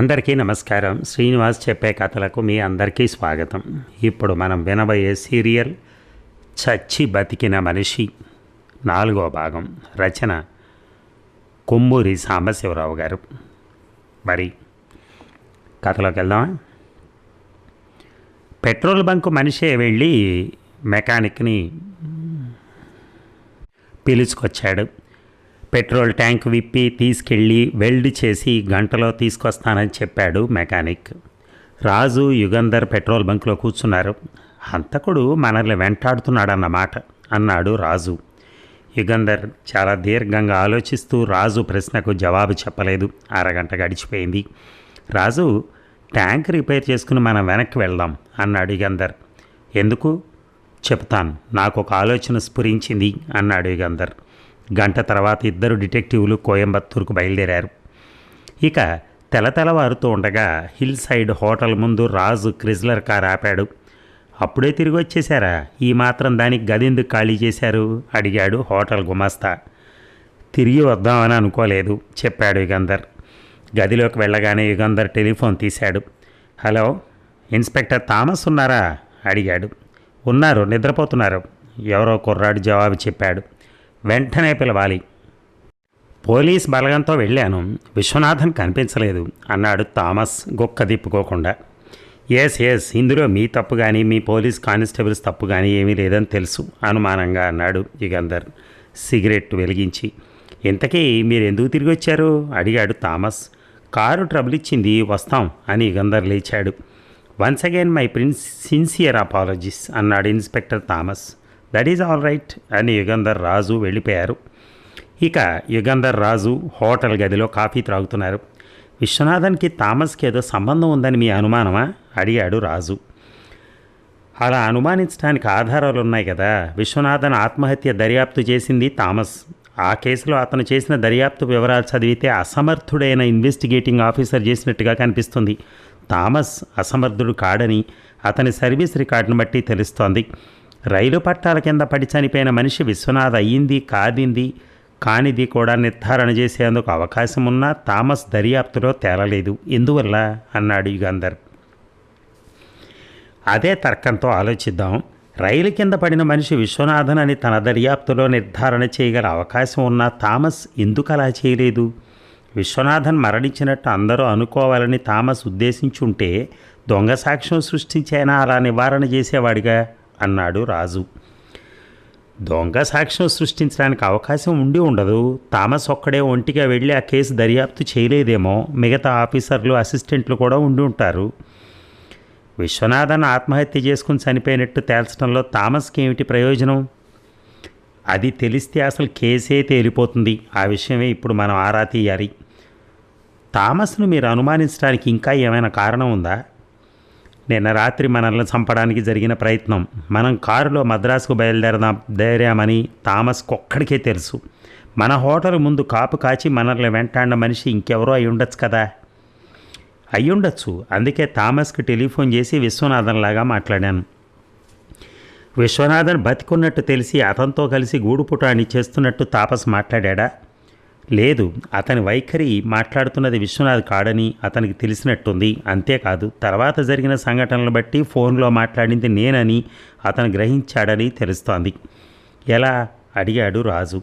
అందరికీ నమస్కారం. శ్రీనివాస్ చెప్పే కథలకు మీ అందరికీ స్వాగతం. ఇప్పుడు మనం వినబోయే సీరియల్ చచ్చి బతికిన మనిషి నాలుగో భాగం. రచన కొమ్మూరి సాంబశివరావు గారు. మరి కథలోకి వెళ్దామా? పెట్రోల్ బంక్ మనిషే వెళ్ళి మెకానిక్ని పిలుచుకొచ్చాడు. పెట్రోల్ ట్యాంక్ విప్పి తీసుకెళ్ళి వెల్డ్ చేసి గంటలో తీసుకొస్తానని చెప్పాడు మెకానిక్. రాజు యుగంధర్ పెట్రోల్ బంక్లో కూర్చున్నారు. హంతకుడు మనల్ని వెంటాడుతున్నాడన్నమాట అన్నాడు రాజు. యుగంధర్ చాలా దీర్ఘంగా ఆలోచిస్తూ రాజు ప్రశ్నకు జవాబు చెప్పలేదు. అరగంట గడిచిపోయింది. రాజు ట్యాంక్ రిపేర్ చేసుకుని మనం వెనక్కి వెళ్దాం అన్నాడు యుగంధర్. ఎందుకు? చెప్తాను. నాకు ఒక ఆలోచన స్ఫురించింది అన్నాడు యుగంధర్. గంట తర్వాత ఇద్దరు డిటెక్టివ్లు కోయంబత్తూరుకు బయలుదేరారు. ఇక తెలతెలవారుతూ ఉండగా హిల్ సైడ్ హోటల్ ముందు రాజు క్రిజ్లర్ కార్ ఆపాడు. అప్పుడే తిరిగి వచ్చేశారా? ఈ మాత్రం దానికి గదెందుకు ఖాళీ చేశారు? అడిగాడు హోటల్ గుమాస్తా. తిరిగి వద్దామని అనుకోలేదు చెప్పాడు యుగంధర్. గదిలోకి వెళ్ళగానే యుగంధర్ టెలిఫోన్ తీశాడు. హలో ఇన్స్పెక్టర్ థామస్ ఉన్నారా? అడిగాడు. ఉన్నారు నిద్రపోతున్నారు. ఎవరో కుర్రాడు జవాబు చెప్పాడు. వెంటనే పిలవాలి. పోలీస్ బలగంతో వెళ్ళాను. విశ్వనాథన్ కనిపించలేదు. అన్నాడు థామస్ గొక్క తిప్పుకోకుండా. ఎస్ ఎస్ ఇందులో మీ తప్పు కానీ మీ పోలీస్ కానిస్టేబుల్స్ తప్పు కానీ ఏమీ లేదని తెలుసు అనుమానంగా అన్నాడు యుగంధర్. సిగరెట్ వెలిగించి. ఇంతకీ మీరు ఎందుకు తిరిగి వచ్చారు అడిగాడు థామస్. కారు ట్రబుల్ ఇచ్చింది వస్తాం అని యుగంధర్ లేచాడు. Once again my prince sincere apologies అన్నాడు inspector Thomas. That is all right అని యుగంధర్ రాజు వెళ్ళిపోయారు. ఇక యుగంధర్ రాజు హోటల్ గదిలో కాఫీ త్రాగుతున్నారు. విశ్వనాథన్కి థామస్కి ఏదో సంబంధం ఉందని మీ అనుమానమా? అడిగాడు రాజు. అలా అనుమానించడానికి ఆధారాలు ఉన్నాయి కదా. విశ్వనాథన్ ఆత్మహత్య దర్యాప్తు చేసింది థామస్. ఆ కేసులో అతను చేసిన దర్యాప్తు వివరాలు చదివితే అసమర్థుడైన ఇన్వెస్టిగేటింగ్ ఆఫీసర్ చేసినట్టుగా కనిపిస్తుంది. థామస్ అసమర్థుడు కాడని అతని సర్వీస్ రికార్డును బట్టి తెలుస్తోంది. రైలు పట్టాల కింద పడి చనిపోయిన మనిషి విశ్వనాథ్ అయ్యింది కాదింది కానిది కూడా నిర్ధారణ చేసేందుకు అవకాశం ఉన్నా థామస్ దర్యాప్తులో తేలలేదు. ఎందువల్ల? అన్నాడు యుగంధర్. అదే తర్కంతో ఆలోచిద్దాం. రైలు కింద పడిన మనిషి విశ్వనాథన్ అని తన దర్యాప్తులో నిర్ధారణ చేయగల అవకాశం ఉన్న థామస్ ఎందుకు అలా చేయలేదు? విశ్వనాథన్ మరణించినట్టు అందరూ అనుకోవాలని థామస్ ఉద్దేశించుంటే దొంగ సాక్ష్యం సృష్టించైనా అలా నివారణ చేసేవాడిగా? అన్నాడు రాజు. దొంగ సాక్ష్యం సృష్టించడానికి అవకాశం ఉండి ఉండదు. థామస్ ఒక్కడే ఒంటిగా వెళ్ళి ఆ కేసు దర్యాప్తు చేయలేదేమో. మిగతా ఆఫీసర్లు అసిస్టెంట్లు కూడా ఉండి ఉంటారు. విశ్వనాథన్ ఆత్మహత్య చేసుకుని చనిపోయినట్టు తేల్చడంలో థామస్కి ఏమిటి ప్రయోజనం? అది తెలిస్తే అసలు కేసే తేలిపోతుంది. ఆ విషయమే ఇప్పుడు మనం ఆరా తీయాలి. థామస్ను మీరు అనుమానించడానికి ఇంకా ఏమైనా కారణం ఉందా? నిన్న రాత్రి మనల్ని చంపడానికి జరిగిన ప్రయత్నం. మనం కారులో మద్రాసుకు బయలుదేరదాం ధైర్యమని థామస్కు ఒక్కడికే తెలుసు. మన హోటల్ ముందు కాపు కాచి మనల్ని వెంటాడిన మనిషి ఇంకెవరో అయి ఉండొచ్చు కదా? అయ్యుండొచ్చు అందుకే థామస్కి టెలిఫోన్ చేసి విశ్వనాథన్లాగా మాట్లాడాను. విశ్వనాథన్ బతికున్నట్టు తెలిసి అతనితో కలిసి గూడుపుటాన్ని చేస్తున్నట్టు తాపస్ మాట్లాడా? లేదు అతని వైఖరి మాట్లాడుతున్నది విశ్వనాథ్ కాడని అతనికి తెలిసినట్టుంది. అంతేకాదు తర్వాత జరిగిన సంఘటనలు బట్టి ఫోన్లో మాట్లాడింది నేనని అతను గ్రహించాడని తెలుస్తోంది. ఎలా? అడిగాడు రాజు.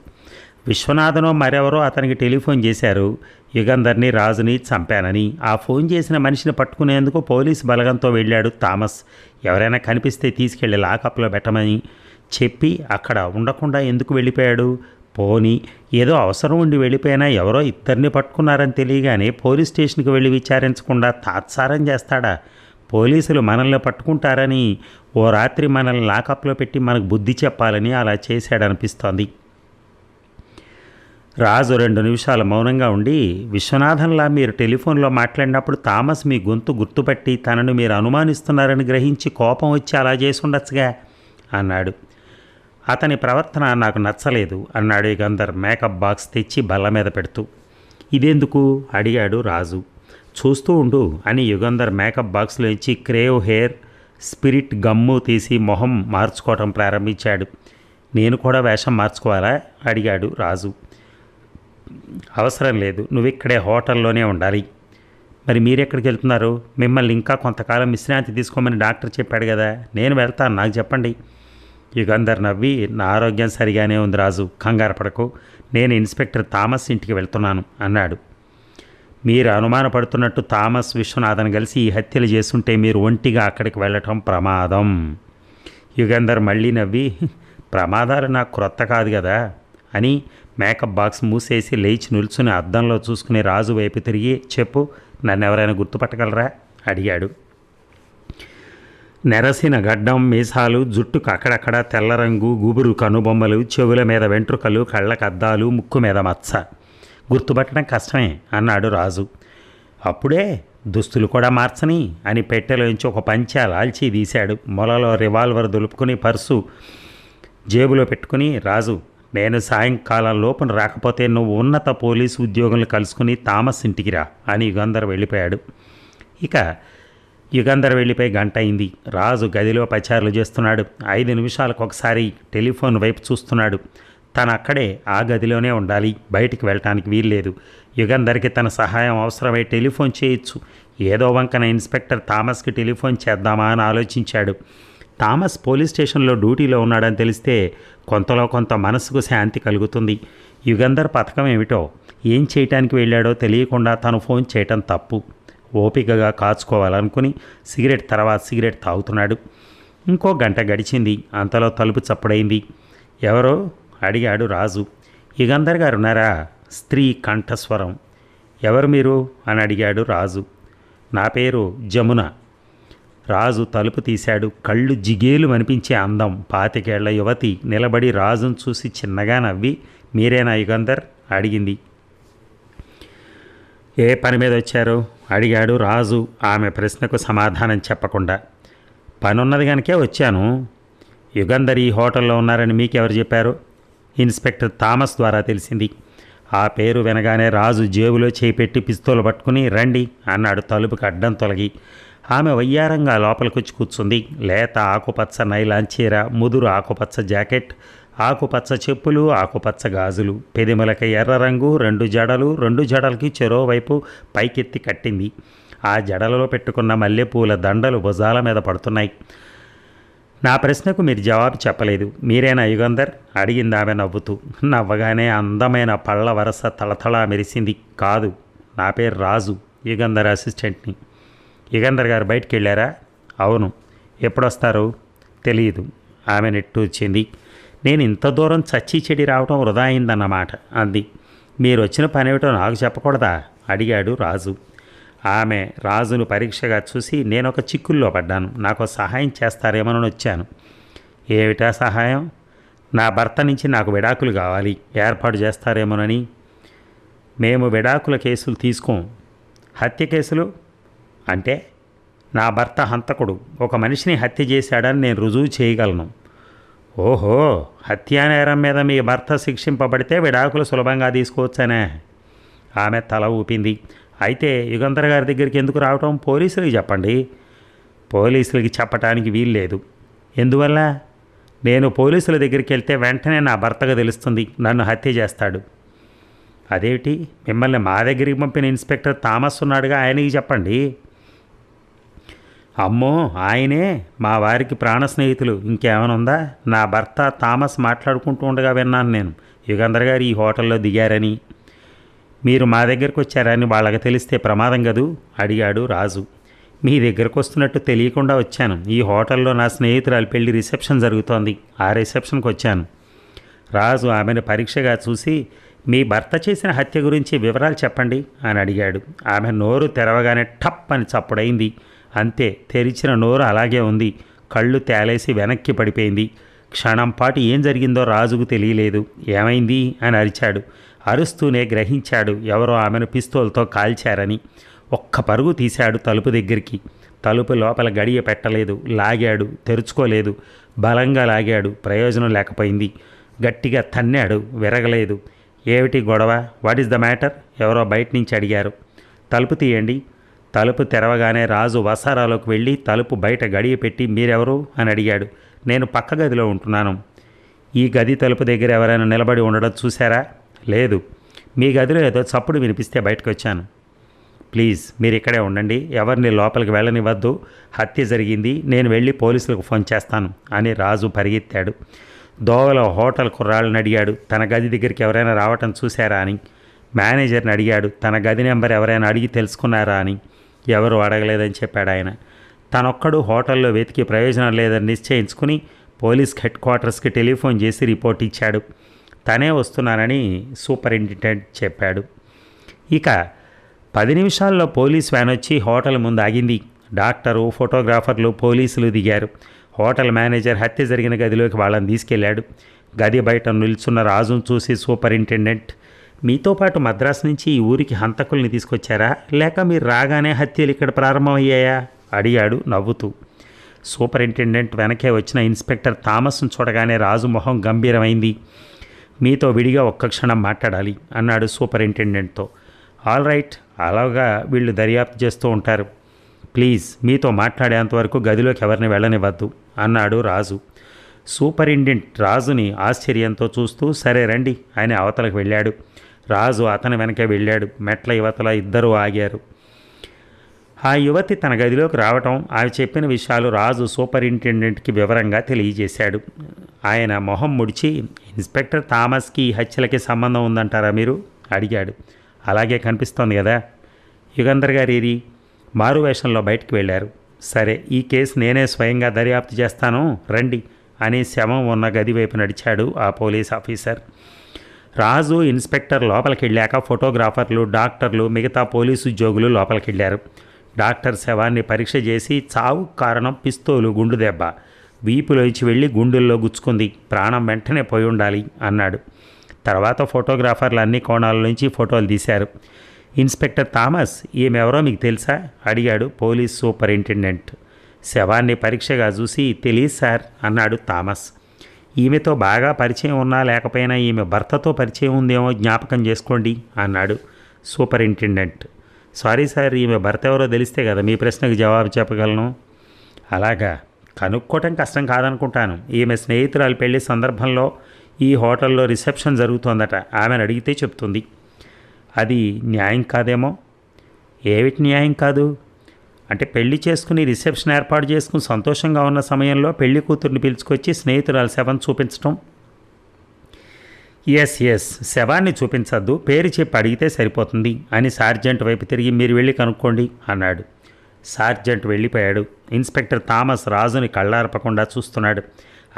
విశ్వనాథనో మరెవరో అతనికి టెలిఫోన్ చేశారు. యుగంధర్ని రాజుని చంపానని. ఆ ఫోన్ చేసిన మనిషిని పట్టుకునేందుకు పోలీసు బలగంతో వెళ్ళాడు థామస్. ఎవరైనా కనిపిస్తే తీసుకెళ్ళి లాకప్లో పెట్టమని చెప్పి అక్కడ ఉండకుండా ఎందుకు వెళ్ళిపోయాడు? పోని ఏదో అవసరం ఉండి వెళ్ళిపోయినా ఎవరో ఇద్దరిని పట్టుకున్నారని తెలియగానే పోలీస్ స్టేషన్కి వెళ్ళి విచారించకుండా తాత్సారం చేస్తాడా? పోలీసులు మనల్ని పట్టుకుంటారని ఓ రాత్రి మనల్ని లాకప్లో పెట్టి మనకు బుద్ధి చెప్పాలని అలా చేశాడనిపిస్తోంది. రాజు రెండు నిమిషాలు మౌనంగా ఉండి విశ్వనాథన్లా మీరు టెలిఫోన్లో మాట్లాడినప్పుడు థామస్ మీ గొంతు గుర్తుపట్టి తనను మీరు అనుమానిస్తున్నారని గ్రహించి కోపం వచ్చి అలా చేసి ఉండొచ్చుగా అన్నాడు. అతని ప్రవర్తన నాకు నచ్చలేదు అన్నాడు యుగంధర్ మేకప్ బాక్స్ తెచ్చి బల్ల మీద పెడుతూ. ఇదెందుకు? అడిగాడు రాజు. చూస్తూ ఉండు అని యుగంధర్ మేకప్ బాక్స్లోంచి క్రేవ్ హెయిర్ స్పిరిట్ గమ్ము తీసి మొహం మార్చుకోవటం ప్రారంభించాడు. నేను కూడా వేషం మార్చుకోవాలా? అడిగాడు రాజు. అవసరం లేదు నువ్వు ఇక్కడే హోటల్లోనే ఉండాలి. మరి మీరెక్కడికి వెళ్తున్నారు? మిమ్మల్ని ఇంకా కొంతకాలం విశ్రాంతి తీసుకోమని డాక్టర్ చెప్పాడు కదా. నేను వెళ్తాను నాకు చెప్పండి. యుగంధర్ నవ్వి నా ఆరోగ్యం సరిగానే ఉంది రాజు కంగారు పడకు నేను ఇన్స్పెక్టర్ థామస్ ఇంటికి వెళ్తున్నాను అన్నాడు. మీరు అనుమానపడుతున్నట్టు థామస్ విశ్వనాథన్ కలిసి ఈ హత్యలు చేస్తుంటే మీరు ఒంటిగా అక్కడికి వెళ్ళటం ప్రమాదం. యుగంధర్ మళ్ళీ నవ్వి ప్రమాదాలు నాకు క్రొత్త కాదు కదా అని మేకప్ బాక్స్ మూసేసి లేచి నిల్చుని అద్దంలో చూసుకుని రాజు వైపు తిరిగి చెప్పు నన్ను ఎవరైనా గుర్తుపట్టగలరా? అడిగాడు. నెరసిన గడ్డం మీసాలు జుట్టుకు అక్కడక్కడ తెల్ల రంగు గుబురు కనుబొమ్మలు చెవుల మీద వెంట్రుకలు కళ్ళకద్దాలు ముక్కు మీద మచ్చ. గుర్తుపట్టడం కష్టమే అన్నాడు రాజు. అప్పుడే దుస్తులు కూడా మార్చని అని పెట్టెలోంచి ఒక పంచా లాల్చి తీశాడు. మొలలో రివాల్వర్ దులుపుకుని పర్సు జేబులో పెట్టుకుని రాజు నేను సాయంకాలం లోపున రాకపోతే నువ్వు ఉన్నత పోలీసు ఉద్యోగులను కలుసుకుని తామస్ ఇంటికి రా అని యుగంధర్ వెళ్ళిపోయాడు ఇక యుగంధర్ వెళ్ళిపోయి గంట అయింది. రాజు గదిలో పచారులు చేస్తున్నాడు. ఐదు నిమిషాలకు ఒకసారి టెలిఫోన్ వైపు చూస్తున్నాడు. తను అక్కడే ఆ గదిలోనే ఉండాలి. బయటికి వెళ్ళటానికి వీల్లేదు. యుగంధర్కి తన సహాయం అవసరమై టెలిఫోన్ చేయొచ్చు. ఏదో వంకన ఇన్స్పెక్టర్ థామస్కి టెలిఫోన్ చేద్దామా అని ఆలోచించాడు. థామస్ పోలీస్ స్టేషన్లో డ్యూటీలో ఉన్నాడని తెలిస్తే కొంతలో కొంత మనసుకు శాంతి కలుగుతుంది. యుగంధర్ పథకం ఏమిటో ఏం చేయటానికి వెళ్ళాడో తెలియకుండా తను ఫోన్ చేయటం తప్పు. ఓపికగా కాచుకోవాలనుకుని సిగరెట్ తర్వాత సిగరెట్ తాగుతున్నాడు. ఇంకో గంట గడిచింది. అంతలో తలుపు చప్పుడైంది. ఎవరో? అడిగాడు రాజు. యుగంధర్ గారు ఉన్నారా స్త్రీ కంఠస్వరం. ఎవరు మీరు? అని అడిగాడు రాజు. నా పేరు జమున. రాజు తలుపు తీశాడు. కళ్ళు జిగేలు అనిపించే అందం. పాతికేళ్ళ యువతి నిలబడి రాజును చూసి చిన్నగా నవ్వి మీరేనా యుగంధర్ అడిగింది. ఏ పని మీద వచ్చారు? అడిగాడు రాజు ఆమె ప్రశ్నకు సమాధానం చెప్పకుండా. పనున్నది కనుకే వచ్చాను. యుగంధర్ ఈ హోటల్లో ఉన్నారని మీకెవరు చెప్పారు? ఇన్స్పెక్టర్ థామస్ ద్వారా తెలిసింది. ఆ పేరు వినగానే రాజు జేబులో చేపెట్టి పిస్తోలు పట్టుకుని రండి అన్నాడు తలుపుకి అడ్డం తొలగి. ఆమె వయ్యారంగా లోపలికొచ్చి కూర్చుంది. లేత ఆకుపచ్చ నైలాన్ చీర ముదురు ఆకుపచ్చ జాకెట్ ఆకుపచ్చ చెప్పులు ఆకుపచ్చ గాజులు. పెదిమలకి ఎర్ర రంగు రెండు జడలు రెండు జడలకి చెరోవైపు పైకెత్తి కట్టింది. ఆ జడలలో పెట్టుకున్న మల్లెపూల దండలు భుజాల మీద పడుతున్నాయి. నా ప్రశ్నకు మీరు జవాబు చెప్పలేదు. మీరేనా యుగంధర్? అడిగింది ఆమె నవ్వుతూ. నవ్వగానే అందమైన పళ్ళ వరస తళతళ మెరిసింది. కాదు నా పేరు రాజు యుగంధర్ అసిస్టెంట్ని. యుగంధర్ గారు బయటికి వెళ్ళారా అవును. ఎప్పుడొస్తారు? తెలియదు ఆమె నెట్టూర్చింది. నేను ఇంత దూరం చచ్చి చెడి రావటం వృధా అయిందన్నమాట అంది. మీరు వచ్చిన పనేమిటో నాకు చెప్పకూడదా? అడిగాడు రాజు. ఆమె రాజును పరీక్షగా చూసి నేను ఒక చిక్కుల్లో పడ్డాను. నాకు సహాయం చేస్తారేమోనని వచ్చాను. ఏమిటా సహాయం? నా భర్త నుంచి నాకు విడాకులు కావాలి. ఏర్పాటు చేస్తారేమోనని. మేము విడాకుల కేసులు తీసుకోం. హత్య కేసులు? అంటే నా భర్త హంతకుడు. ఒక మనిషిని హత్య చేశాడని నేను రుజువు చేయగలను. ఓహో హత్యానేరం మీద మీ భర్త శిక్షింపబడితే విడాకులు సులభంగా తీసుకోవచ్చనే. ఆమె తల ఊపింది. అయితే యుగంధర్ గారి దగ్గరికి ఎందుకు రావటం? పోలీసులకి చెప్పండి. పోలీసులకి చెప్పటానికి వీల్లేదు. ఎందువల్ల? నేను పోలీసుల దగ్గరికి వెళ్తే వెంటనే నా భర్తగా తెలుస్తుంది నన్ను హత్య చేస్తాడు. అదేమిటి? మిమ్మల్ని మా దగ్గరికి పంపిన ఇన్స్పెక్టర్ థామస్ ఉన్నాడుగా ఆయనకి చెప్పండి. అమ్మో ఆయనే. మా వారికి ప్రాణ స్నేహితులు ఇంకేమనుందా? ఉందా నా భర్త థామస్ మాట్లాడుకుంటూ ఉండగా విన్నాను నేను. యుగంధర్ గారు ఈ హోటల్లో దిగారని. మీరు మా దగ్గరకు వచ్చారని వాళ్ళకి తెలిస్తే ప్రమాదం కదూ? అడిగాడు రాజు. మీ దగ్గరకు వస్తున్నట్టు తెలియకుండా వచ్చాను. ఈ హోటల్లో నా స్నేహితురాలు పెళ్ళి రిసెప్షన్ జరుగుతోంది. ఆ రిసెప్షన్కి వచ్చాను రాజు ఆమెను పరీక్షగా చూసి మీ భర్త చేసిన హత్య గురించి వివరాలు చెప్పండి అని అడిగాడు. ఆమె నోరు తెరవగానే టప్ అని చప్పుడైంది. అంతే తెరిచిన నోరు అలాగే ఉంది. కళ్ళు తేలేసి వెనక్కి పడిపోయింది. క్షణం పాటు ఏం జరిగిందో రాజుకు తెలియలేదు. ఏమైంది? అని అరిచాడు. అరుస్తూనే గ్రహించాడు ఎవరో ఆమెను పిస్తోల్తో కాల్చారని. ఒక్క పరుగు తీశాడు తలుపు దగ్గరికి. తలుపు లోపల గడియ పెట్టలేదు. లాగాడు తెరుచుకోలేదు. బలంగా లాగాడు. ప్రయోజనం లేకపోయింది. గట్టిగా తన్నాడు. విరగలేదు. ఏమిటి గొడవ? What is the matter? ఎవరో బయట నుంచి అడిగారు. తలుపు తీయండి. తలుపు తెరవగానే రాజు వసారాలోకి వెళ్ళి తలుపు బయట గడియ పెట్టి మీరెవరు? అని అడిగాడు. నేను పక్క గదిలో ఉంటున్నాను. ఈ గది తలుపు దగ్గర ఎవరైనా నిలబడి ఉండడం చూసారా లేదు. మీ గదిలో ఏదో చప్పుడు వినిపిస్తే బయటకు వచ్చాను ప్లీజ్ మీరు ఇక్కడే ఉండండి. ఎవరిని లోపలికి వెళ్ళనివ్వద్దు. హత్య జరిగింది. నేను వెళ్ళి పోలీసులకు ఫోన్ చేస్తాను. అని రాజు పరిగెత్తాడు. దోవలో హోటల్ కుర్రాళ్ళని అడిగాడు. తన గది దగ్గరికి ఎవరైనా రావటం చూశారా? అని మేనేజర్ని అడిగాడు. తన గది నెంబర్ ఎవరైనా అడిగి తెలుసుకున్నారా? అని ఎవరు అడగలేదని చెప్పాడు ఆయన. తనొక్కడు హోటల్లో వెతికి ప్రయోజనం లేదని నిశ్చయించుకుని పోలీస్ హెడ్ క్వార్టర్స్కి టెలిఫోన్ చేసి రిపోర్ట్ ఇచ్చాడు. తనే వస్తున్నానని సూపరింటెండెంట్ చెప్పాడు. ఇక పది నిమిషాల్లో పోలీస్ వ్యాన్ వచ్చి హోటల్ ముందు ఆగింది. డాక్టరు ఫోటోగ్రాఫర్లు పోలీసులు దిగారు. హోటల్ మేనేజర్ హత్య జరిగిన గదిలోకి వాళ్ళని తీసుకెళ్ళాడు. గది బయట నిల్చున్న రాజును చూసి సూపరింటెండెంట్ మీతో పాటు మద్రాసు నుంచి ఈ ఊరికి హంతకుల్ని తీసుకొచ్చారా? లేక మీరు రాగానే హత్యలు ఇక్కడ ప్రారంభమయ్యాయా? అడిగాడు నవ్వుతూ. సూపరింటెండెంట్ వెనకే వచ్చిన ఇన్స్పెక్టర్ థామస్ను చూడగానే రాజు మొహం గంభీరమైంది. మీతో విడిగా ఒక్క క్షణం మాట్లాడాలి అన్నాడు సూపరింటెండెంట్తో. ఆల్ రైట్ అలాగా వీళ్ళు దర్యాప్తు చేస్తూ ఉంటారు. ప్లీజ్ మీతో మాట్లాడేంతవరకు గదిలోకి ఎవరిని వెళ్ళనివ్వద్దు అన్నాడు రాజు. సూపరింటెండెంట్ రాజుని ఆశ్చర్యంతో చూస్తూ సరే రండి ఆయన అవతలకు వెళ్ళాడు. రాజు అతని వెనకే వెళ్ళాడు. మెట్ల యువతల ఇద్దరూ ఆగారు. ఆ యువతి తన గదిలోకి రావటం ఆమె చెప్పిన విషయాలు రాజు సూపరింటెండెంట్కి వివరంగా తెలియజేశాడు. ఆయన మొహం ముడిచి ఇన్స్పెక్టర్ థామస్కి ఈ హత్యలకి సంబంధం ఉందంటారా మీరు? అడిగాడు. అలాగే కనిపిస్తోంది కదా. యుగంధర్ గారు ఏరి మారు వేషంలో బయటికి వెళ్ళారు. సరే ఈ కేసు నేనే స్వయంగా దర్యాప్తు చేస్తాను రండి అని శవం ఉన్న గది వైపు నడిచాడు ఆ పోలీస్ ఆఫీసర్. రాజు ఇన్స్పెక్టర్ లోపలికి వెళ్ళాక ఫోటోగ్రాఫర్లు డాక్టర్లు మిగతా పోలీసు ఉద్యోగులు లోపలికి వెళ్ళారు డాక్టర్ శవాన్ని పరీక్ష చేసి చావు కారణం పిస్తోలు గుండు దెబ్బ. వీపులోంచి వెళ్ళి గుండెల్లో గుచ్చుకుంది. ప్రాణం వెంటనే పోయి ఉండాలి అన్నాడు. తర్వాత ఫోటోగ్రాఫర్లు అన్ని కోణాల నుంచి ఫోటోలు తీశారు. ఇన్స్పెక్టర్ థామస్ ఈమెవరో మీకు తెలుసా? అడిగాడు పోలీస్ సూపరింటెండెంట్. శవాన్ని పరీక్షగా చూసి తెలియదు సార్ అన్నాడు థామస్. ఈమెతో బాగా పరిచయం ఉన్నా లేకపోయినా ఈమె భర్తతో పరిచయం ఉందేమో జ్ఞాపకం చేసుకోండి అన్నాడు సూపరింటెండెంట్. సారీ సార్ ఈమె భర్త ఎవరో తెలిస్తే కదా మీ ప్రశ్నకు జవాబు చెప్పగలను. అలాగా కనుక్కోవటం కష్టం కాదనుకుంటాను. ఈమె స్నేహితురాలు పెళ్ళి సందర్భంలో ఈ హోటల్లో రిసెప్షన్ జరుగుతోందట. ఆమెను అడిగితే చెప్తుంది అది న్యాయం కాదేమో? ఏమిటి న్యాయం కాదు? అంటే పెళ్ళి చేసుకుని రిసెప్షన్ ఏర్పాటు చేసుకుని సంతోషంగా ఉన్న సమయంలో పెళ్ళి కూతుర్ని పిలుచుకొచ్చి స్నేహితురాలు శవం చూపించటం. ఎస్ ఎస్ శవాన్ని చూపించద్దు పేరు చెప్పి అడిగితే సరిపోతుంది అని సార్జెంట్ వైపు తిరిగి మీరు వెళ్ళి కనుక్కోండి అన్నాడు. సార్జెంట్ వెళ్ళిపోయాడు. ఇన్స్పెక్టర్ థామస్ రాజుని కళ్ళార్పకుండా చూస్తున్నాడు.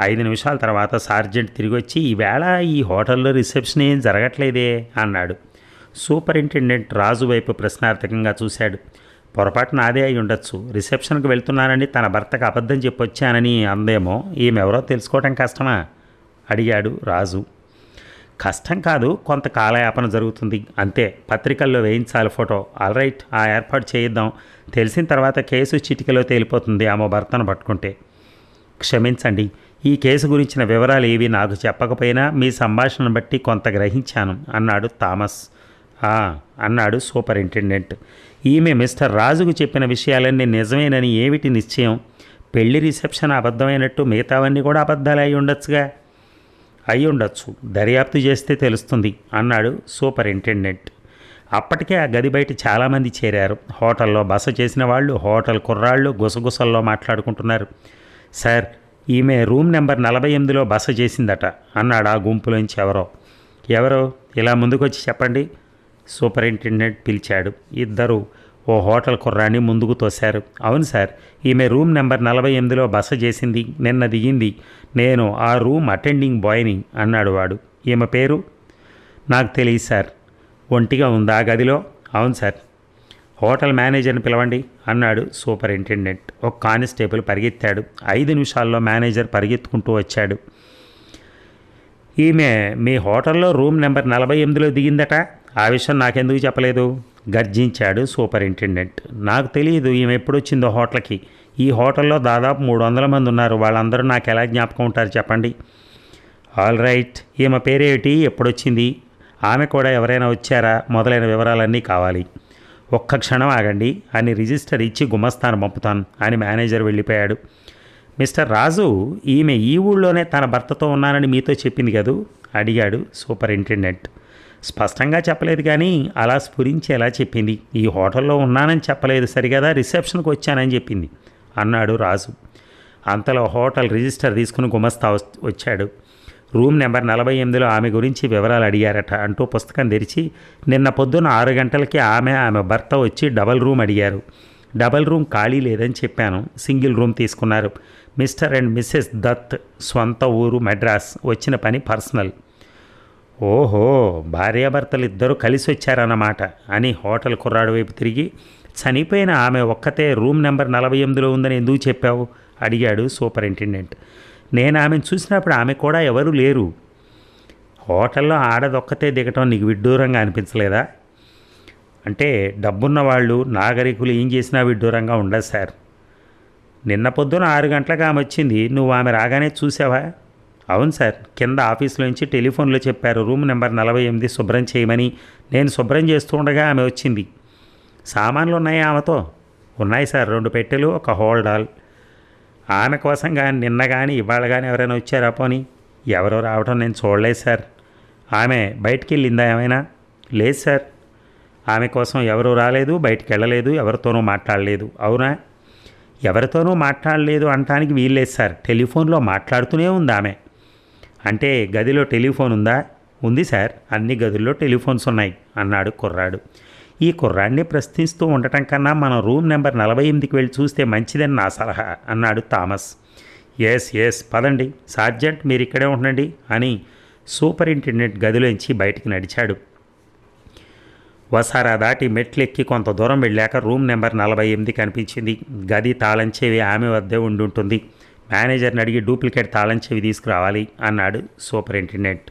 ఐదు నిమిషాల తర్వాత సార్జెంట్ తిరిగి వచ్చి ఈవేళ ఈ హోటల్లో రిసెప్షన్ ఏం జరగట్లేదే అన్నాడు. సూపరింటెండెంట్ రాజు వైపు ప్రశ్నార్థకంగా చూశాడు. పొరపాటు నాదే అయి ఉండొచ్చు. రిసెప్షన్కి వెళ్తున్నానని తన భర్తకు అబద్ధం చెప్పొచ్చానని అందేమో ఈమెవరో తెలుసుకోవటం కష్టమా? అడిగాడు రాజు. కష్టం కాదు కొంత కాలయాపన జరుగుతుంది. అంతే పత్రికల్లో వేయించాలి ఫోటో. ఆల్ రైట్ ఆ ఏర్పాటు చేయిద్దాం. తెలిసిన తర్వాత కేసు చిటికలో తేలిపోతుంది ఆమె భర్తను పట్టుకుంటే. క్షమించండి ఈ కేసు గురించిన వివరాలు ఏవి నాకు చెప్పకపోయినా మీ సంభాషణను బట్టి కొంత గ్రహించాను అన్నాడు థామస్. అన్నాడు సూపరింటెండెంట్. ఈమె మిస్టర్ రాజుకు చెప్పిన విషయాలన్నీ నిజమేనని ఏమిటి నిశ్చయం? పెళ్ళి రిసెప్షన్ అబద్ధమైనట్టు మిగతావన్నీ కూడా అబద్ధాలు అయి ఉండొచ్చుగా? అయి ఉండొచ్చు. దర్యాప్తు చేస్తే తెలుస్తుంది అన్నాడు సూపరింటెండెంట్. అప్పటికే ఆ గది బయట చాలామంది చేరారు. హోటల్లో బస చేసిన వాళ్ళు హోటల్ కుర్రాళ్ళు గుసగుసల్లో మాట్లాడుకుంటున్నారు. సార్ ఈమె రూమ్ నెంబర్ నలభై ఎనిమిదిలో బస చేసిందట అన్నాడు ఆ గుంపులోంచి ఎవరో. ఎవరో? ఇలా ముందుకొచ్చి చెప్పండి. సూపరింటెండెంట్ పిలిచాడు. ఇద్దరు ఓ హోటల్ కుర్రాన్ని ముందుకు తోశారు. అవును సార్ ఈమె రూమ్ నెంబర్ నలభై ఎనిమిదిలో బస చేసింది. నిన్న దిగింది. నేను ఆ రూమ్ అటెండింగ్ బాయ్ని అన్నాడు వాడు. ఈమె పేరు? నాకు తెలియదు సార్. ఒంటిగా ఉందా ఆ గదిలో? అవును సార్. హోటల్ మేనేజర్ని పిలవండి అన్నాడు సూపరింటెండెంట్. ఒక కానిస్టేబుల్ పరిగెత్తాడు. ఐదు నిమిషాల్లో మేనేజర్ పరిగెత్తుకుంటూ వచ్చాడు. ఈమె మీ హోటల్లో రూమ్ నెంబర్ నలభై ఎనిమిదిలో దిగిందట? ఆ విషయం నాకెందుకు చెప్పలేదు? గర్జించాడు సూపరింటెండెంట్. నాకు తెలియదు ఈమె ఎప్పుడొచ్చిందో హోటల్కి. ఈ హోటల్లో దాదాపు మూడు వందల మంది ఉన్నారు వాళ్ళందరూ నాకు ఎలా జ్ఞాపకం ఉంటారు చెప్పండి? All right. ఈమె పేరేమిటి? ఎప్పుడొచ్చింది? ఆమె కూడా ఎవరైనా వచ్చారా? మొదలైన వివరాలన్నీ కావాలి. ఒక్క క్షణం ఆగండి. అని రిజిస్టర్ ఇచ్చి గుమస్తాను పంపుతాను అని మేనేజర్ వెళ్ళిపోయాడు. మిస్టర్ రాజు ఈమె ఈ ఊళ్ళోనే తన భర్తతో ఉన్నానని మీతో చెప్పింది కదూ? అడిగాడు సూపరింటెండెంట్. స్పష్టంగా చెప్పలేదు కానీ అలా స్ఫురించి ఎలా చెప్పింది. ఈ హోటల్లో ఉన్నానని చెప్పలేదు సరిగదా రిసెప్షన్కి వచ్చానని చెప్పింది అన్నాడు రాజు. అంతలో హోటల్ రిజిస్టర్ తీసుకుని గుమస్తా వచ్చాడు. రూమ్ నెంబర్ నలభై ఎనిమిదిలో ఆమె గురించి వివరాలు అడిగారట అంటూ పుస్తకం తెరిచి నిన్న పొద్దున్న ఆరు గంటలకి ఆమె ఆమె భర్త వచ్చి డబల్ రూమ్ అడిగారు. డబల్ రూమ్ ఖాళీ లేదని చెప్పాను సింగిల్ రూమ్ తీసుకున్నారు. మిస్టర్ అండ్ మిస్సెస్ దత్ సొంత ఊరు మెడ్రాస్ వచ్చిన పని పర్సనల్. ఓహో భార్యాభర్తలు ఇద్దరు కలిసి వచ్చారన్నమాట అని హోటల్ కుర్రాడు వైపు తిరిగి చనిపోయిన ఆమె ఒక్కతే రూమ్ నెంబర్ నలభై ఎనిమిదిలో ఉందని ఎందుకు చెప్పావు? అడిగాడు సూపరింటెండెంట్. నేను ఆమెను చూసినప్పుడు ఆమె కూడా ఎవరూ లేరు. హోటల్లో ఆడదొక్కతే దిగటం నీకు విడ్డూరంగా అనిపించలేదా? అంటే డబ్బున్న వాళ్ళు నాగరికులు ఏం చేసినా విడ్డూరంగా ఉండదు సార్. నిన్న పొద్దున ఆరు గంటలకు ఆమె వచ్చింది. నువ్వు ఆమె రాగానే చూసావా? అవును సార్. కింద ఆఫీస్లోంచి టెలిఫోన్లో చెప్పారు రూమ్ నెంబర్ నలభై ఎనిమిది శుభ్రం చేయమని. నేను శుభ్రం చేస్తూ ఉండగా ఆమె వచ్చింది. సామాన్లు ఉన్నాయి ఆమెతో? ఉన్నాయి సార్ రెండు పెట్టెలు ఒక హోల్డాల్ ఆమె కోసం కానీ నిన్న కానీ ఇవాళ కానీ ఎవరైనా వచ్చారా పోని? ఎవరో రావటం నేను చూడలేదు సార్. ఆమె బయటికి వెళ్ళిందా ఏమైనా? లేదు సార్. ఆమె కోసం ఎవరు రాలేదు బయటికి వెళ్ళలేదు ఎవరితోనూ మాట్లాడలేదు. అవునా? ఎవరితోనూ మాట్లాడలేదు అనటానికి వీల్లేదు సార్. టెలిఫోన్లో మాట్లాడుతూనే ఉంది ఆమె. అంటే గదిలో టెలిఫోన్ ఉందా? ఉంది సార్. అన్ని గదుల్లో టెలిఫోన్స్ ఉన్నాయి అన్నాడు కుర్రాడు. ఈ కుర్రాడిని ప్రశ్నిస్తూ ఉండటం కన్నా మనం రూమ్ నెంబర్ నలభై ఎనిమిదికి వెళ్ళి చూస్తే మంచిదని నా సలహా అన్నాడు థామస్. ఎస్ ఎస్ పదండి. సార్జెంట్ మీరు ఇక్కడే ఉండండి అని సూపరింటెండెంట్ గదిలోంచి బయటికి నడిచాడు. వసారా దాటి మెట్లెక్కి కొంత దూరం వెళ్ళాక రూమ్ నెంబర్ నలభై ఎనిమిది కనిపించింది గది తాళంచేవి ఆమె వద్దే ఉండుంటుంది. మేనేజర్ని అడిగి డూప్లికేట్ తాళం చెవి తీసుకురావాలి అన్నాడు సూపరింటెండెంట్.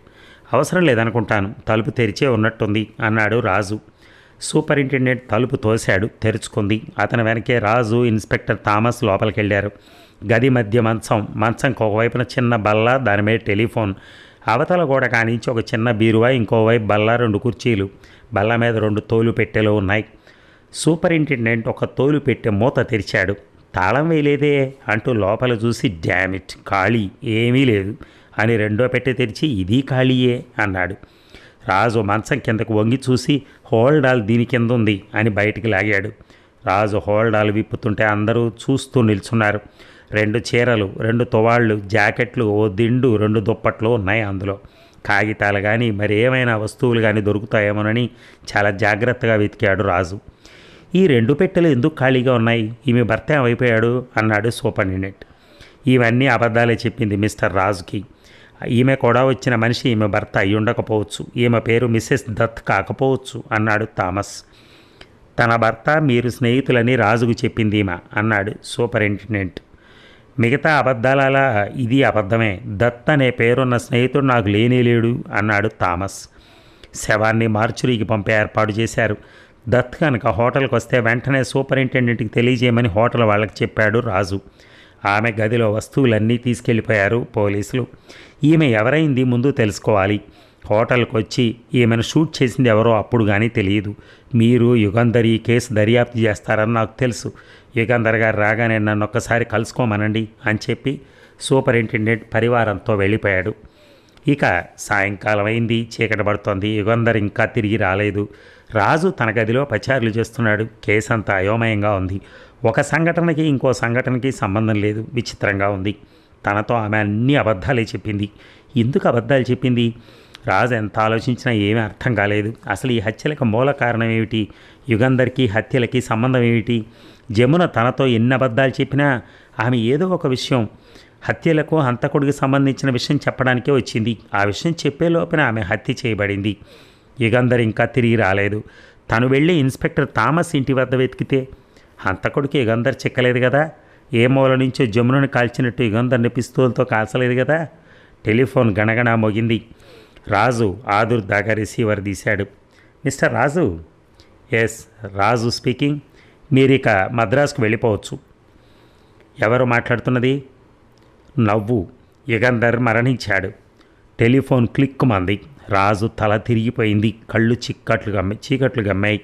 అవసరం లేదనుకుంటాను తలుపు తెరిచే ఉన్నట్టుంది అన్నాడు రాజు. సూపరింటెండెంట్ తలుపు తోశాడు తెరుచుకుంది. అతని వెనకే రాజు ఇన్స్పెక్టర్ థామస్ లోపలికి వెళ్ళారు గది మధ్య మంచం మంచంకి ఒకవైపున చిన్న బల్ల దాని మీద టెలిఫోన్. అవతల గోడ కానించి ఒక చిన్న బీరువా ఇంకోవైపు బల్ల రెండు కుర్చీలు. బల్ల మీద రెండు తోలు పెట్టెలు ఉన్నాయి. సూపరింటెండెంట్ ఒక తోలు పెట్టె మూత తెరిచాడు. తాళం వేయలేదే అంటూ లోపల చూసి డ్యామిట్ ఖాళీ ఏమీ లేదు అని రెండో పెట్టె తెరిచి ఇది ఖాళీయే అన్నాడు. రాజు మంచం కిందకు వంగి చూసి హోల్డాల్ దీని కింద ఉంది అని బయటికి లాగాడు. రాజు హోల్డాల్ విప్పుతుంటే అందరూ చూస్తూ నిల్చున్నారు. రెండు చీరలు రెండు తువాళ్ళు జాకెట్లు ఓ దిండు రెండు దుప్పట్లు ఉన్నాయి అందులో. కాగితాలు కానీ మరి ఏమైనా వస్తువులు కానీ దొరుకుతాయేమోనని చాలా జాగ్రత్తగా వెతికాడు రాజు. ఈ రెండు పెట్టెలు ఎందుకు ఖాళీగా ఉన్నాయి? ఈమె భర్త ఏమైపోయాడు? అన్నాడు సూపరింటెండెంట్. ఇవన్నీ అబద్ధాలే చెప్పింది మిస్టర్ రాజుకి. ఈమె కూడా వచ్చిన మనిషి ఈమె భర్త అయి ఉండకపోవచ్చు. ఈమె పేరు మిస్సెస్ దత్ కాకపోవచ్చు అన్నాడు థామస్. తన భర్త మీరు స్నేహితులని రాజుకు చెప్పింది ఈమె అన్నాడు సూపరింటెండెంట్. మిగతా అబద్ధాలలా ఇది అబద్ధమే. దత్ అనే పేరున్న స్నేహితుడు నాకు లేనే లేడు అన్నాడు థామస్. శవాన్ని మార్చురీకి పంపే ఏర్పాటు చేశారు. దత్ కనుక హోటల్కి వస్తే వెంటనే సూపరింటెండెంట్కి తెలియజేయమని హోటల్ వాళ్ళకి చెప్పాడు రాజు. ఆమె గదిలో వస్తువులన్నీ తీసుకెళ్ళిపోయారు పోలీసులు. ఈమె ఎవరైంది ముందు తెలుసుకోవాలి. హోటల్కి వచ్చి ఈమెను షూట్ చేసింది ఎవరో అప్పుడు కానీ తెలియదు. మీరు యుగంధర్ ఈ కేసు దర్యాప్తు చేస్తారని నాకు తెలుసు. యుగంధర్ గారు రాగానే నన్ను ఒక్కసారి కలుసుకోమనండి అని చెప్పి సూపరింటెండెంట్ పరివారంతో వెళ్ళిపోయాడు. ఇక సాయంకాలం అయింది చీకటి పడుతోంది. యుగంధర్ ఇంకా తిరిగి రాలేదు. రాజు తన గదిలో పచారులు చేస్తున్నాడు. కేసు అంతా అయోమయంగా ఉంది. ఒక సంఘటనకి ఇంకో సంఘటనకి సంబంధం లేదు. విచిత్రంగా ఉంది. తనతో ఆమె అన్ని అబద్ధాలే చెప్పింది. ఎందుకు అబద్ధాలు చెప్పింది? రాజు ఎంత ఆలోచించినా ఏమీ అర్థం కాలేదు. అసలు ఈ హత్యలకు మూల కారణం ఏమిటి? యుగంధర్కి హత్యలకి సంబంధం ఏమిటి? జమున తనతో ఎన్ని అబద్ధాలు చెప్పినా ఆమె ఏదో ఒక విషయం హత్యలకు హంతకుడికి సంబంధించిన విషయం చెప్పడానికే వచ్చింది. ఆ విషయం చెప్పేలోపున ఆమె హత్య చేయబడింది. యుగంధర్ ఇంకా తిరిగి రాలేదు. తను వెళ్ళి ఇన్స్పెక్టర్ థామస్ ఇంటి వద్ద వెతికితే హంతకుడికి యుగంధర్ చిక్కలేదు కదా. ఏ మూల నుంచో జమునను కాల్చినట్టు యుగంధర్ని పిస్తూలతో కాల్చలేదు కదా. టెలిఫోన్ గణగణ మోగింది. రాజు ఆదుర్ దాకా రిసీవర్ తీశాడు. Mr Raju? Yes Raju speaking. మీరు ఇక మద్రాసుకు వెళ్ళిపోవచ్చు. ఎవరు మాట్లాడుతున్నది? నవ్వు. యుగంధర్ మరణించాడు. టెలిఫోన్ క్లిక్ మంది. రాజు తల తిరిగిపోయింది. కళ్ళు చిక్కట్లు గమ్మ చీకట్లు గమ్మాయి.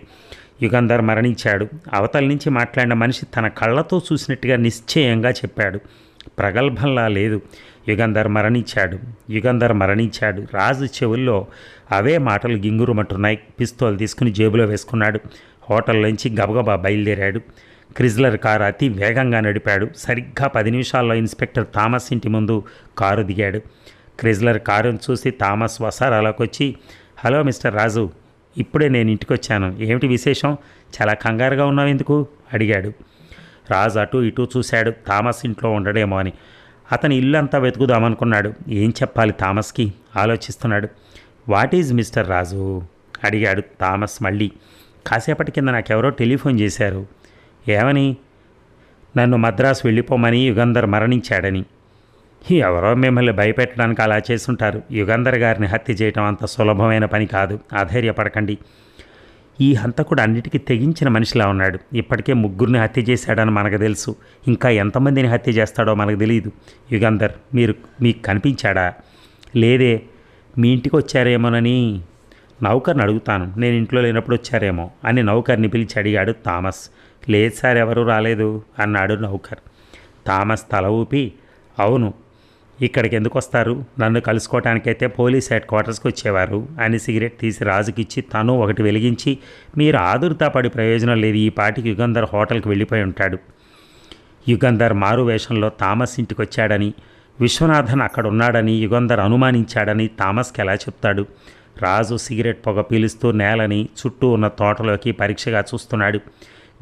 యుగంధర్ మరణించాడు. అవతల నుంచి మాట్లాడిన మనిషి తన కళ్ళతో చూసినట్టుగా నిశ్చయంగా చెప్పాడు. ప్రగల్భంలా లేదు. యుగంధర్ మరణించాడు. యుగంధర్ మరణించాడు. రాజు చెవుల్లో అవే మాటలు గింగురుమంటున్నాయి. పిస్తోల్ తీసుకుని జేబులో వేసుకున్నాడు. హోటల్ నుంచి గబగబా బయలుదేరాడు. క్రిజ్లర్ కారు అతి వేగంగా నడిపాడు. సరిగ్గా పది నిమిషాల్లో ఇన్స్పెక్టర్ థామస్ ఇంటి ముందు కారు దిగాడు. క్రిజ్లర్ కారును చూసి థామస్ వసార్ అలాకొచ్చి హలో మిస్టర్ రాజు ఇప్పుడే నేను ఇంటికి వచ్చాను ఏమిటి విశేషం? చాలా కంగారుగా ఉన్నావు ఎందుకు? అడిగాడు. రాజు అటు ఇటు చూశాడు. థామస్ ఇంట్లో ఉండడేమో అని. అతని ఇల్లు అంతా వెతుకుదామనుకున్నాడు. ఏం చెప్పాలి థామస్కి? ఆలోచిస్తున్నాడు. What is Mr Raju? అడిగాడు థామస్ మళ్ళీ. కాసేపటి కింద నాకెవరో టెలిఫోన్ చేశారు. ఏమని? నన్ను మద్రాసు వెళ్ళిపోమని యుగంధర్ మరణించాడని. ఎవరో మిమ్మల్ని భయపెట్టడానికి అలా చేసుంటారు యుగంధర్ గారిని హత్య చేయటం అంత సులభమైన పని కాదు. ఆధైర్యపడకండి ఈ హంతకుడు అన్నిటికీ తెగించిన మనిషిలా ఉన్నాడు. ఇప్పటికే ముగ్గురిని హత్య చేశాడని మనకు తెలుసు. ఇంకా ఎంతమందిని హత్య చేస్తాడో మనకు తెలియదు యుగంధర్ మీరు మీకు కనిపించాడా? లేదే. మీ ఇంటికి వచ్చారేమోనని నౌకర్ని అడుగుతాను. నేను ఇంట్లో లేనప్పుడు వచ్చారేమో అని నౌకర్ని పిలిచి అడిగాడు థామస్. లేదు సార్ ఎవరూ రాలేదు అన్నాడు నౌకర్. థామస్ తల ఊపి అవును ఇక్కడికి ఎందుకు వస్తారు నన్ను కలుసుకోవటానికైతే పోలీస్ హెడ్ క్వార్టర్స్కి వచ్చేవారు. అని సిగరెట్ తీసి రాజుకిచ్చి తను ఒకటి వెలిగించి మీరు ఆదుర్తా పడి ప్రయోజనం లేదు. ఈ పాటికి యుగంధర్ హోటల్కి వెళ్ళిపోయి ఉంటాడు. యుగంధర్ మారు వేషంలో థామస్ ఇంటికి వచ్చాడని విశ్వనాథన్ అక్కడ ఉన్నాడని యుగంధర్ అనుమానించాడని థామస్కి ఎలా చెప్తాడు? రాజు సిగరెట్ పొగ పీలుస్తూ నేలని చుట్టూ ఉన్న తోటలోకి పరీక్షగా చూస్తున్నాడు.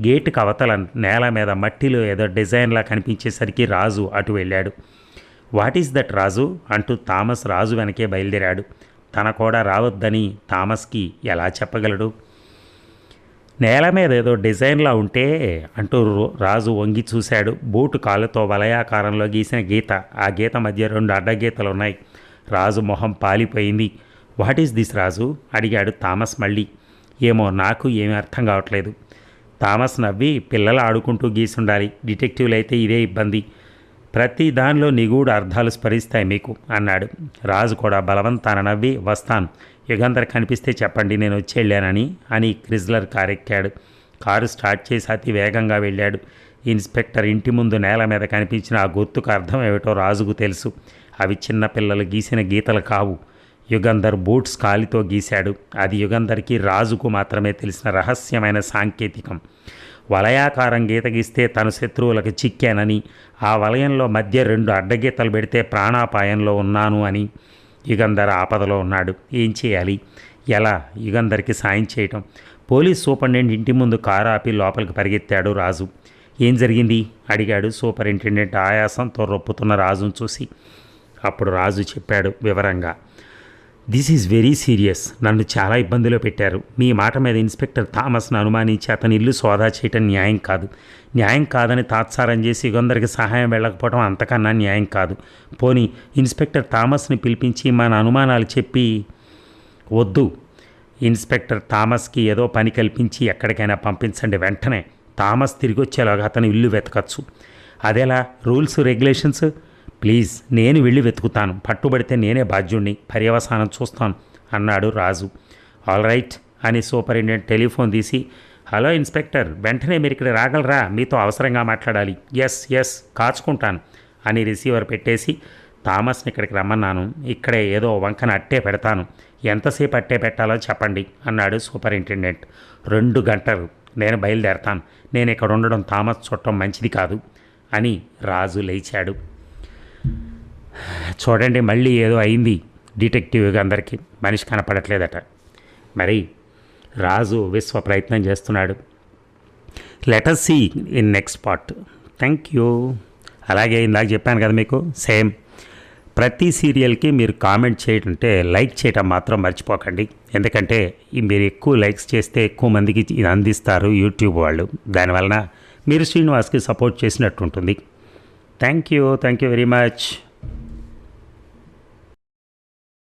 గేటుకు అవతల నేల మీద మట్టిలో ఏదో డిజైన్లా కనిపించేసరికి రాజు అటు వెళ్ళాడు. What is that Raju? అంటూ థామస్ రాజు వెనకే బయలుదేరాడు. తన కూడా రావద్దని థామస్కి ఎలా చెప్పగలడు? నేల మీద ఏదో డిజైన్లా ఉంటే అంటూ రాజు వంగి చూశాడు. బూటు కాలుతో వలయాకారంలో గీసిన గీత ఆ గీత మధ్య రెండు అడ్డగీతలు ఉన్నాయి రాజు మొహం పాలిపోయింది. What is this Raju? అడిగాడు థామస్ మళ్ళీ. ఏమో నాకు ఏమీ అర్థం కావట్లేదు. థామస్ నవ్వి పిల్లలు ఆడుకుంటూ గీసుండాలి. డిటెక్టివ్లు అయితే ఇదే ఇబ్బంది. ప్రతి దానిలో నిగూఢ అర్థాలు స్ఫరిస్తాయి మీకు అన్నాడు. రాజు కూడా బలవంతాన నవ్వి వస్తాను. యుగంధర్ కనిపిస్తే చెప్పండి నేను వచ్చేళ్ళానని అని క్రిజ్లర్ కారు ఎక్కాడు కారు స్టార్ట్ చేసి అతి వేగంగా వెళ్ళాడు. ఇన్స్పెక్టర్ ఇంటి ముందు నేల మీద కనిపించిన ఆ గుర్తుకు అర్థం ఏమిటో రాజుకు తెలుసు. అవి చిన్నపిల్లలు గీసిన గీతలు కావు. యుగంధర్ బూట్స్ కాలితో గీశాడు. అది యుగంధర్కి రాజుకు మాత్రమే తెలిసిన రహస్యమైన సాంకేతికం. వలయాకారం గీత గీస్తే తన శత్రువులకు చిక్కానని ఆ వలయంలో మధ్య రెండు అడ్డగీతలు పెడితే ప్రాణాపాయంలో ఉన్నాను అని యుగంధర్ ఆపదలో ఉన్నాడు. ఏం చేయాలి? ఎలా? యుగంధర్కి సాయం చేయటం. పోలీస్ సూపరింటెండెంట్ ఇంటి ముందు కారు ఆపి లోపలికి పరిగెత్తాడు రాజు. ఏం జరిగింది? అడిగాడు సూపరింటెండెంట్ ఆయాసంతో రొప్పుతున్న రాజును చూసి. అప్పుడు రాజు చెప్పాడు వివరంగా. దిస్ ఈజ్ వెరీ సీరియస్ నన్ను చాలా ఇబ్బందిలో పెట్టారు. మీ మాట మీద ఇన్స్పెక్టర్ థామస్ను అనుమానించి అతని ఇల్లు సోదా చేయటం న్యాయం కాదు. న్యాయం కాదని తాత్సారం చేసి కొందరికి సహాయం వెళ్ళకపోవడం అంతకన్నా న్యాయం కాదు. పోనీ ఇన్స్పెక్టర్ థామస్ని పిలిపించి మన అనుమానాలు చెప్పి వద్దు. ఇన్స్పెక్టర్ థామస్కి ఏదో పని కల్పించి ఎక్కడికైనా పంపించండి వెంటనే. థామస్ తిరిగి వచ్చేలాగా అతను ఇల్లు వెతకచ్చు. అదేలా రూల్స్ రెగ్యులేషన్స్? ప్లీజ్ నేను వెళ్ళి వెతుకుతాను. పట్టుబడితే నేనే బాధ్యుణ్ణి. పర్యవసానం చూస్తాను అన్నాడు రాజు. ఆల్ రైట్ అని సూపరింటెండెంట్ టెలిఫోన్ తీసి హలో ఇన్స్పెక్టర్ వెంటనే మీరు ఇక్కడ రాగలరా? మీతో అవసరంగా మాట్లాడాలి. ఎస్ ఎస్ కాచుకుంటాను అని రిసీవర్ పెట్టేసి థామస్ని ఇక్కడికి రమ్మన్నాను. ఇక్కడే ఏదో వంకన అట్టే పెడతాను. ఎంతసేపు అట్టే పెట్టాలో చెప్పండి అన్నాడు సూపరింటెండెంట్. రెండు గంటలు నేను బయలుదేరతాను. నేను ఇక్కడ ఉండడం థామస్ చుట్టం మంచిది కాదు అని రాజు లేచాడు. చూడండి మళ్ళీ ఏదో అయింది డిటెక్టివ్గా అందరికీ. మనిషి కనపడట్లేదట. మరి రాజు విశ్వ ప్రయత్నం చేస్తున్నాడు. Later see in next part thank you అలాగే ఇందాక చెప్పాను కదా మీకు సేమ్ ప్రతి సీరియల్కి మీరు కామెంట్ చేయటంటే లైక్ చేయటం మాత్రం మర్చిపోకండి. ఎందుకంటే మీరు ఎక్కువ లైక్స్ చేస్తే ఎక్కువ మందికి ఇది అందిస్తారు యూట్యూబ్ వాళ్ళు. దానివలన మీరు శ్రీనివాస్కి సపోర్ట్ చేసినట్టు ఉంటుంది thank you thank you very much